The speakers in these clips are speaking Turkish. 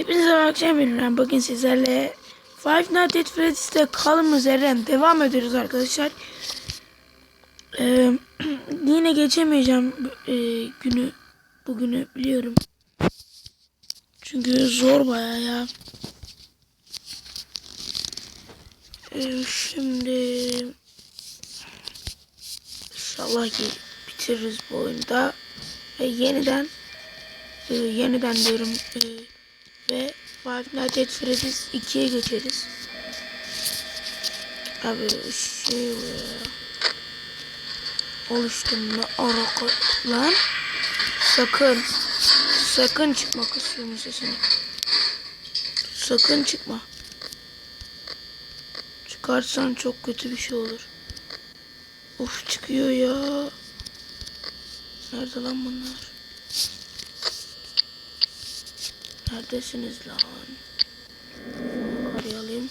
Hepinize akşam ben bugün sizlerle Five Nights at Freddy's'te kalım üzerinden devam ediyoruz arkadaşlar. Ee, yine geçemeyeceğim e, günü bugünü biliyorum. Çünkü zor baya ya. Ee, şimdi inşallah ki bitiririz bu oyunda ve yeniden e, yeniden diyorum e, ve Five Nights at Freddy's 2'ye geçeriz. Abi şey oluştum ne ara lan! Sakın. Sakın çıkma kısmının sesini sakın çıkma. Çıkarsan çok kötü bir şey olur. Of çıkıyor ya. Nerede lan bunlar Neredesiniz lan? Yukarıya alayım.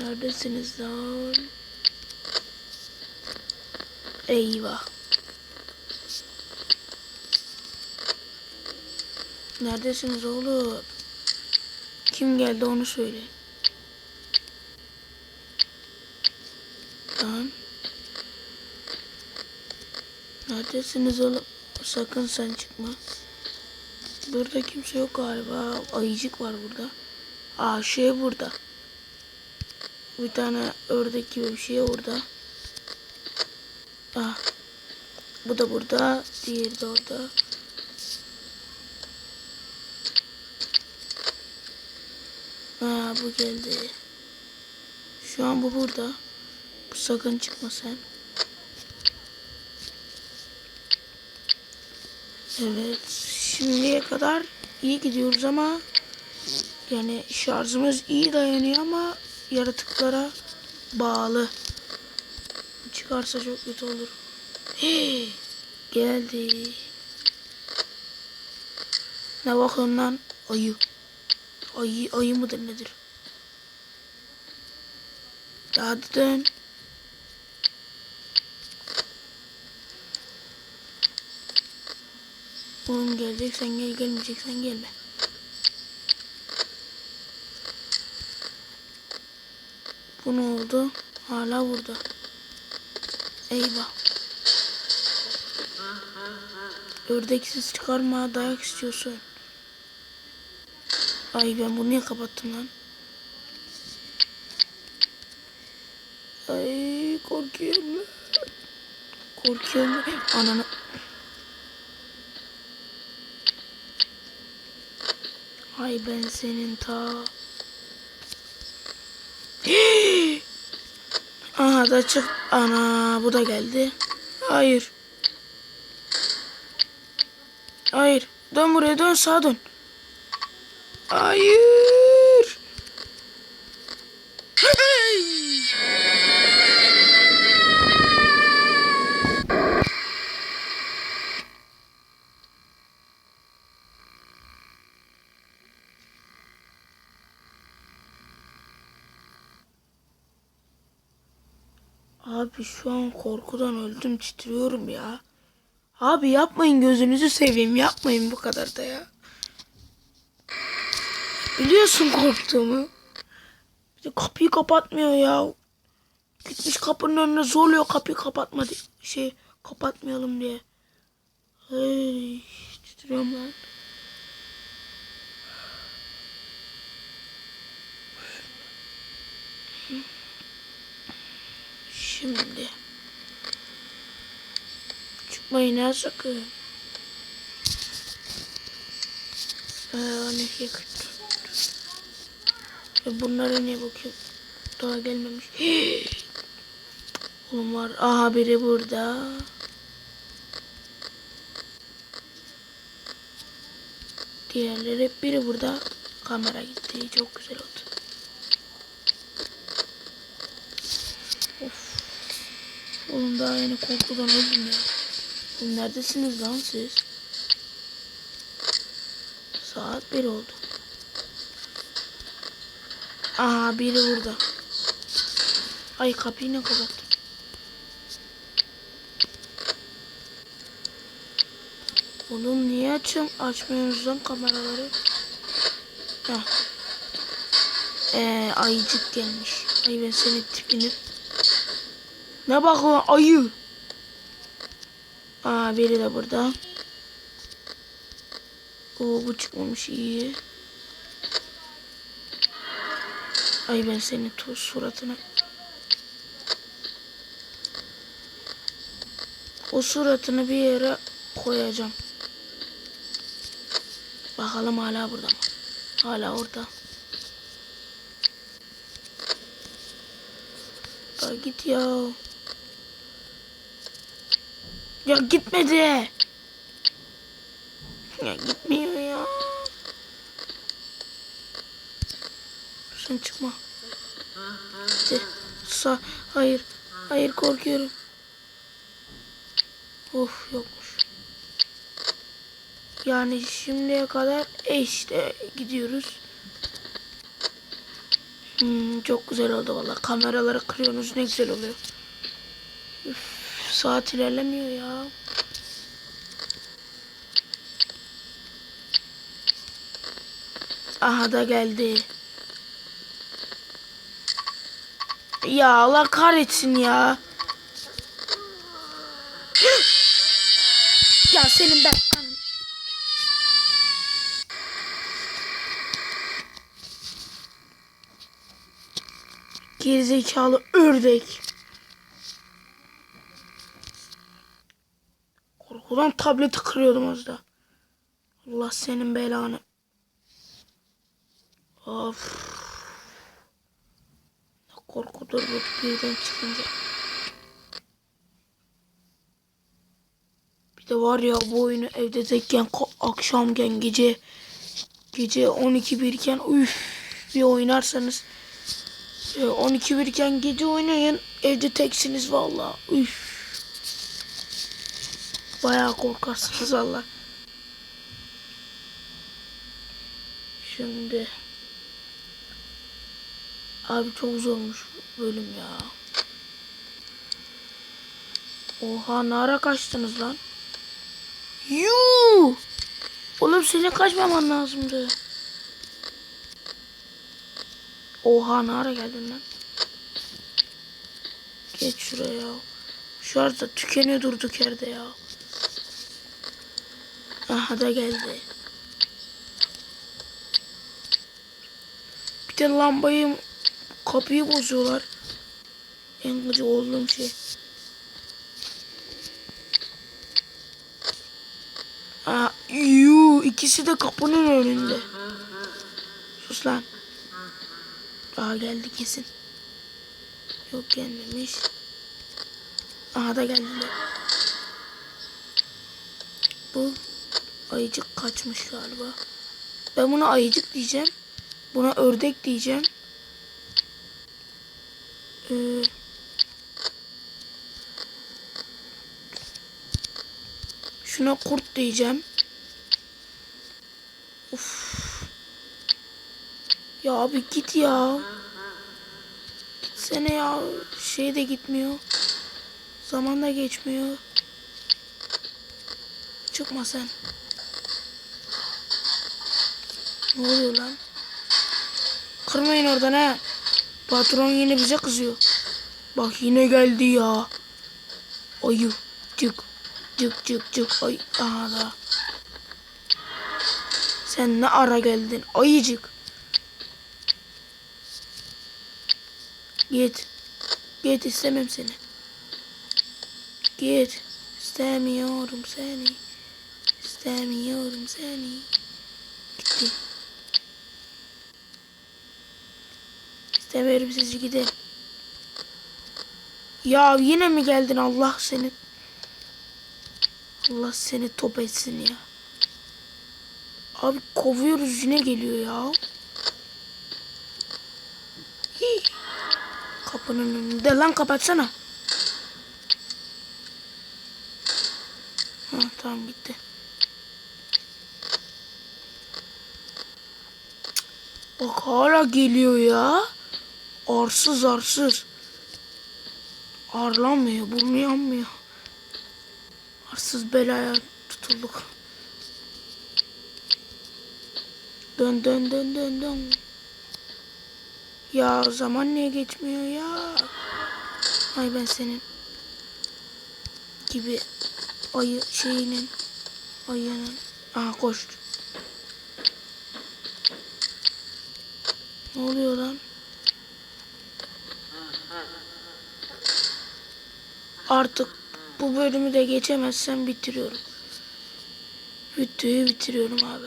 Neredesiniz lan? Eyvah. Neredesiniz oğlum? Kim geldi onu söyle. Lan. Neredesiniz oğlum? Sakın sen çıkma. Burada kimse yok galiba. Ayıcık var burada. Aa şey burada. Bir tane ördek gibi bir şey orada. Ah. Bu da burada. Diğeri de orada. Aa bu geldi. Şu an bu burada. Bu sakın çıkma sen. Evet. Şimdiye kadar iyi gidiyoruz ama yani şarjımız iyi dayanıyor ama yaratıklara bağlı. Çıkarsa çok kötü olur. Hey, geldi. Ne bakıyorsun lan? Ayı. Ayı, ayı mıdır nedir? Hadi dön. Oğlum geleceksen gel gelmeyeceksen gelme. Bu ne oldu? Hala burada. Eyvah. Ördeksiz çıkarma dayak istiyorsun. Ay ben bunu niye kapattım lan? Ay korkuyorum. Korkuyorum. Ananı. Ay ben senin ta. Aha da çık. Ana bu da geldi. Hayır. Hayır. Dön buraya dön sağa dön. Hayır. Abi şu an korkudan öldüm titriyorum ya. Abi yapmayın gözünüzü seveyim yapmayın bu kadar da ya. Biliyorsun korktuğumu. Bir de kapıyı kapatmıyor ya. Gitmiş kapının önüne zorluyor kapıyı kapatma diye. Şey kapatmayalım diye. Hey, titriyorum lan. Şimdi. Çıkmayın ha sakın. Ee, ne yakın. E bunlara ne bakayım? Daha gelmemiş. Oğlum var. Aha biri burada. Diğerleri biri burada. Kamera gitti. Çok güzel oldu. Oğlum daha yeni korkudan öldüm ya. Oğlum neredesiniz lan siz? Saat bir oldu. Aha biri burada. Ay kapıyı ne kapattım? Oğlum niye açın açmıyorsunuz lan kameraları? Heh. Ee, ayıcık gelmiş. Ay ben senin tipini. Ne bak o ayı. Aa biri de burada. Oo bu çıkmamış iyi. Ay ben senin toz suratına. O suratını bir yere koyacağım. Bakalım hala burada mı? Hala orada. Ya git ya. Ya gitmedi. Ya gitmiyor ya. Sen çıkma. Gitti. Sa hayır. Hayır korkuyorum. Of yokmuş. Yani şimdiye kadar e işte gidiyoruz. Hmm, çok güzel oldu valla. Kameraları kırıyorsunuz ne güzel oluyor. Üf, saat ilerlemiyor ya. Aha da geldi. Ya Allah kahretsin ya. ya senin ben... Gerizekalı ördek. Korkudan tableti kırıyordum az da. Allah senin belanı. Of. Ne korkudur bu birden çıkınca. Bir de var ya bu oyunu evde tekken akşamken gece gece 12 birken üf bir oynarsanız e, 12 birken gece oynayın evde teksiniz valla üf bayağı korkarsınız valla şimdi abi çok zormuş bölüm ya oha ne ara kaçtınız lan Yuu! Oğlum senin kaçmaman lazımdı. Oha ne ara geldin lan? Geç şuraya. Şarj da tükeniyor durduk yerde ya. Aha da geldi. Bir de lambayı kapıyı bozuyorlar. En gıcık olduğum şey. Aa, yuu, ikisi de kapının önünde. Sus lan. Daha geldi kesin. Yok gelmemiş. Aha da geldiler. Bu ayıcık kaçmış galiba. Ben buna ayıcık diyeceğim. Buna ördek diyeceğim. Ee, şuna kurt diyeceğim. Of. Ya abi git ya. Gitsene ya. Şey de gitmiyor. Zaman da geçmiyor. Çıkma sen. Ne oluyor lan? Kırmayın oradan ha. Patron yine bize kızıyor. Bak yine geldi ya. Ayı. Cık. Cık cık cık. Ay. Aha da. Sen ne ara geldin? Ayıcık. Git. Git istemem seni. Git. İstemiyorum seni. İstemiyorum seni. Gitti. İstemiyorum sizi gidin. Ya yine mi geldin Allah seni? Allah seni top etsin ya. Abi kovuyoruz yine geliyor ya. Hii. Kapının önünde lan kapatsana. Ha tamam gitti. Bak hala geliyor ya. Arsız arsız. Arlanmıyor, burnu yanmıyor. Arsız belaya tutulduk. Dön dön dön dön dön. Ya zaman niye geçmiyor ya? Ay ben senin gibi ayı şeyinin ayının. Aha koş. Ne oluyor lan? Artık bu bölümü de geçemezsem bitiriyorum. Videoyu bitiriyorum abi.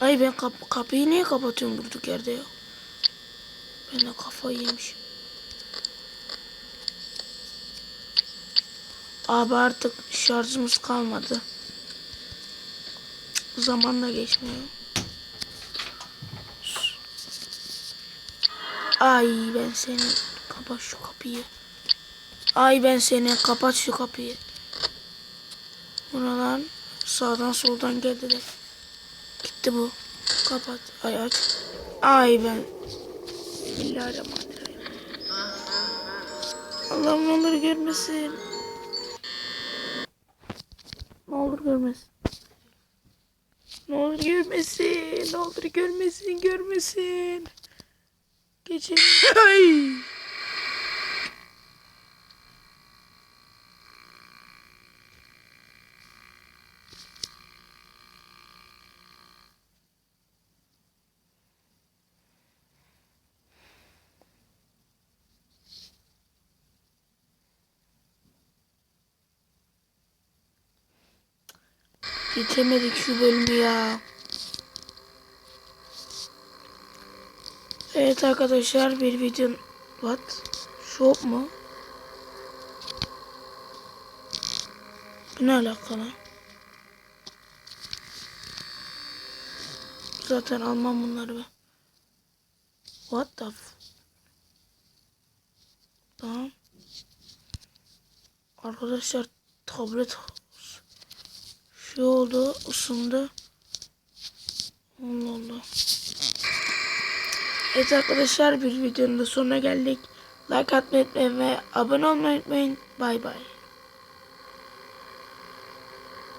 Ay ben kap kapıyı niye kapatıyorum durduk yerde ya? Ben de kafayı yemişim. Abi artık şarjımız kalmadı. Zaman da geçmiyor. Ay ben senin kapat şu kapıyı. Ay ben senin kapat şu kapıyı. Buradan sağdan soldan geldiler. Gitti bu. Kapat. Ay aç. Ay ben. Bismillahirrahmanirrahim. Allah'ım ne olur görmesin. Ne olur görmesin. Ne olur görmesin. Ne olur görmesin. Görmesin. Geçelim. Geçemedik şu bölümü ya. Evet arkadaşlar bir video what shop mu? Bu ne alakalı? Zaten almam bunları ben. What the f Tamam. Arkadaşlar tablet şey oldu ısındı. Allah Allah. Evet arkadaşlar bir videonun da sonuna geldik. Like atmayı unutmayın ve abone olmayı unutmayın. Bay bay.